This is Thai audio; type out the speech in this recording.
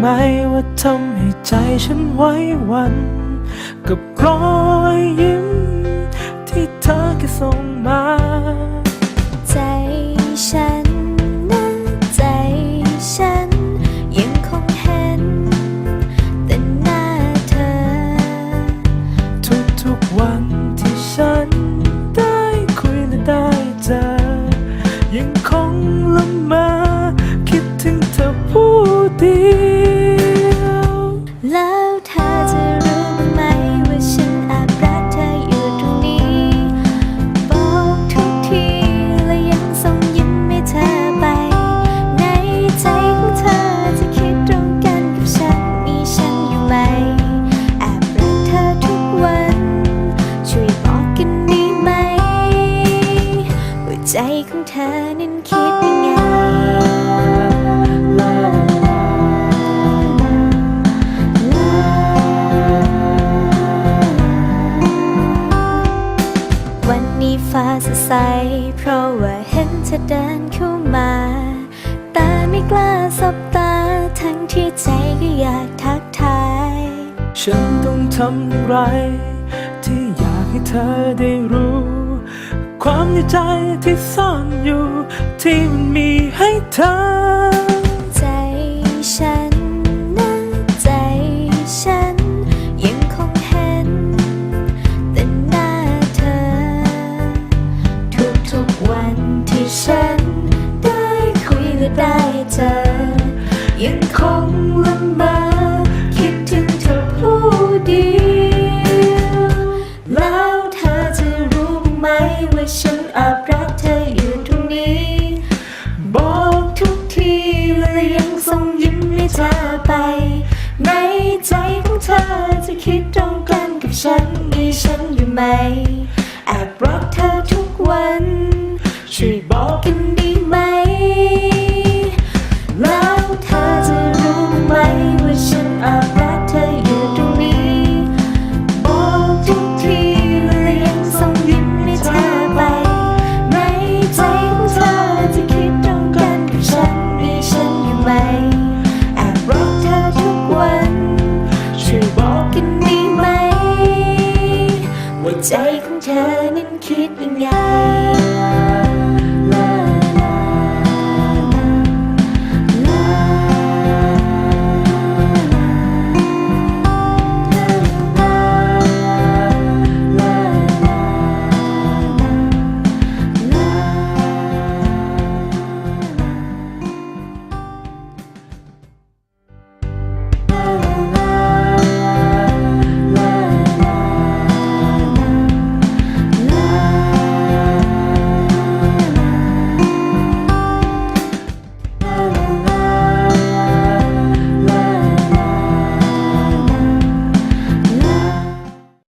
ไหมว่าทำให้ใจฉันไว้วันกับรอยยิ้มที่เธอแค่ส่งมา ใจของเธอนั้นคิดยังไง วันนี้ฟ้าสดใส เพราะว่าเห็นเธอเดินเข้ามาแต่ไม่กล้าสบตา ทั้งที่ใจก็อยากทักทาย ฉันต้องทำอย่างไร ที่อยากให้เธอได้รู้ ความในใจที่ซ่อนอยู่ ที่มันมีให้เธอใจฉันนะใจฉันยังคงเห็นแต่หน้าเธอทุกๆวันที่ฉันได้คุยและได้เจอ ยังคงละเมอ ว่าฉันแอบรักเธออยู่ตรงนี้ บอกทุกทีเละยังส่งยิ้มให้เธอไป ในใจของเธอจะคิดตรงกันกับฉันมีฉันอยู่ไหมแอบรักเธอทุกวัน ช่วยบอกกัน ใจของเธอนั้นคิดยังไง